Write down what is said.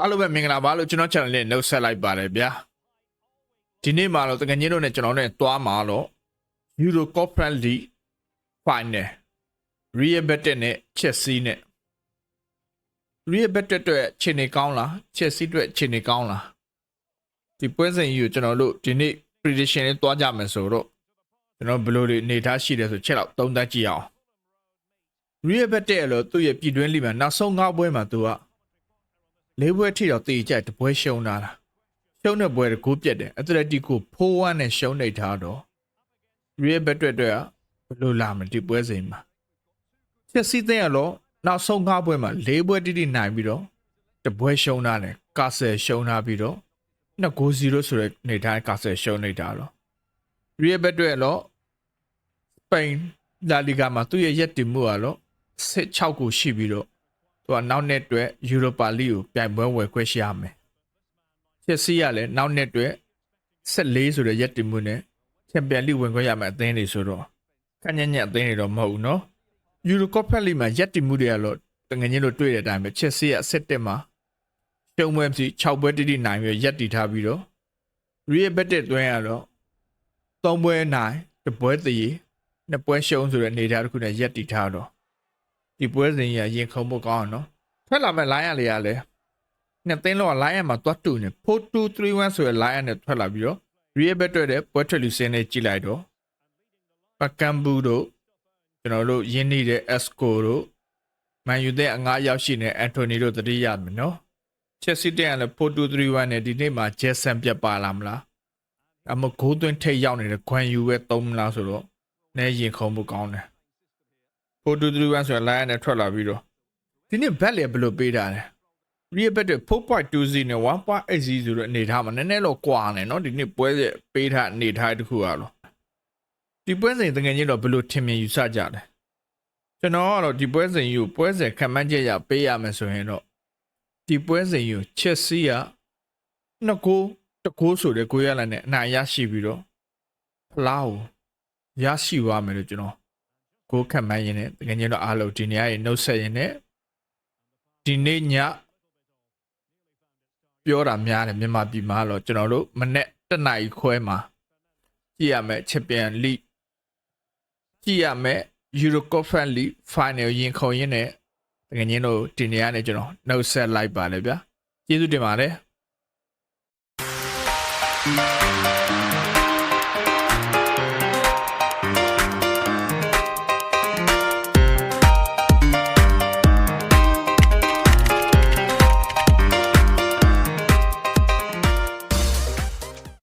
အားလုံးပဲမင်္ဂလာပါလို့ကျွန်တော် channel လေးနှုတ်ဆက်လိုက်ပါတယ်ဗျာဒီနေ့မှာတော့တကယ်ကြီးတို့နဲ့ကျွန်တော်နဲ့တွားမှာတော့ Euro Conference League Final Real Betis နဲ့ Chelsea နဲ့ Real Betis အတွက်ခြေနေကောင်းလား Chelsea အတွက်ခြေနေကောင်းလားဒီပွဲစဉ်ကြီးကိုကျွန်တော်တို့ဒီနေ့ prediction လေးတွားကြမယ်ဆိုတော့ကျွန်တော်ဘယ်လိုတွေအနေထားရှိတယ်ဆိုချက်တော့သုံးသပ်ကြည့်အောင် Real Betis ရဲ့လို့သူ့ရဲ့ပြည်တွင်းလိမှာနောက်ဆုံး၅ပွဲမှာသူက လေးပွဲထိတော့တည်ကြတပွဲရှုံးတာလားရှုံးတဲ့ပွဲကိုပြက်တယ်အက်တလက်တီကိုဖိုးဝမ်းနဲ့ရှုံးနေထားတော့ရီယယ်ဘက်တွက်တွက်ကဘယ်လိုလာမလဲဒီပွဲစဉ်မှာချက်စီတဲ့ရတော့နောက်ဆုံး၅ပွဲမှာလေးပွဲတိတိနိုင်ပြီးတော့တပွဲရှုံးတာနဲ့ကာဆယ်ရှုံးထားပြီးတော့နှစ်ဂိုး0ဆိုတဲ့နေတိုင်းကာဆယ်ရှုံးနေတာတော့ရီယယ်ဘက်တွက်တော့စပိန်လာလီဂါမှာသူ့ရဲ့ရက်တင်မှုကတော့16ကိုရှိပြီးတော့ သူကနောက်နှစ်အတွက်ယူရိုပါလိကိုပြိုင်ပွဲဝယ်ခွင့်ရှိရမယ်။ချက်စီကလည်းနောက်နှစ်အတွက်14ဆိုတဲ့ရက်တင်မှုနဲ့ချန်ပီယံလိဝင်ခွင့်ရမယ်အသင်းတွေဆိုတော့ခက်ညက်ညက်အသင်းတွေတော့မဟုတ်ဘူးနော်။ယူရိုကော့ဖက်လိမှာရက်တင်မှုတွေကတော့တငငင်းတို့တွေ့တဲ့အတိုင်းပဲချက်စီကအစစ်တက်မှာရှုံးပွဲဖြစ်6ပွဲတိတိနိုင်ပြီးရက်တည်ထားပြီးတော့ရီယယ်ဘက်တက်တွင်းကတော့3ပွဲနိုင်တစ်ပွဲတည်နှစ်ပွဲရှုံးဆိုတဲ့အနေအထားတစ်ခုနဲ့ရက်တည်ထားတော့ ဒီပွဲစဉ်ကြီးကရင်ခုန်ဖို့ကောင်းအောင်နော်ထွက်လာမဲ့ line ရလေးရလဲနှစ်သိန်းလောက် line ရမှာတွတ်တူနေ4231ဆိုတဲ့ line နဲ့ထွက်လာပြီးတော့ real bet တွေ့တဲ့ပွဲထွက်လူစင်းနဲ့ကြည့်လိုက်တော့ပကမ်ဘူးတို့ကျွန်တော်တို့ရင်းနှီးတဲ့ esco တို့မန်ယူတဲ့အငားရောက်ရှိနေအန်တိုနီတို့တတိယမယ်နော်ချက်စီတဲ့ကလည်း4231နဲ့ဒီနေ့မှာဂျက်ဆန်ပြတ်ပါလာမလားအမဂိုးသွင်းထိတ်ရောက်နေတဲ့ခွန်ယူပဲသုံးမလားဆိုတော့နဲရင်ခုန်ဖို့ကောင်းတယ် 4231ဆိုတဲ့ line နဲ့ထွက်လာပြီးတော့ဒီနေ့ bet လေဘယ်လိုပေးတာလဲ real bet တွေ4.20နဲ့1.80ဆိုတဲ့အနေထားမှာနည်းနည်းတော့ကွာနေเนาะဒီနေ့ပွဲရဲ့ပေးထားအနေထားတစ်ခုကတော့ဒီပွဲစဉ်တကယ်ကြီးတော့ဘယ်လိုထင်မြင်ယူဆကြလဲကျွန်တော်ကတော့ဒီပွဲစဉ်ယူပွဲစဉ်ခံမှန်းချက်ရပေးရမယ်ဆိုရင်တော့ဒီပွဲစဉ်ယူချက်စီကနှစ်ကိုတကိုးဆိုတဲ့ကိုရလာနဲ့အနိုင်ရရှိပြီးတော့ဖလားကိုရရှိသွားမယ်လို့ကျွန်တော် ကိုခက်မှန်းရင်နဲ့တကယ်ကြီးတော့အားလုံးဒီနေရာရေနှုတ်ဆက်ရင်နဲ့ဒီနေ့ညပြောတာများတယ်မြန်မာပြည်မှာတော့ကျွန်တော်တို့မနေ့တနအီခွဲမှာကြည့်ရမယ်ချန်ပီယံလိကြည့်ရမယ် Euro Conference League Final ရင်ခုန်ရင်နဲ့တကယ်ကြီးတို့ဒီနေရာနဲ့ကျွန်တော်နှုတ်ဆက်လိုက်ပါလေဗျာကျေးဇူးတင်ပါတယ်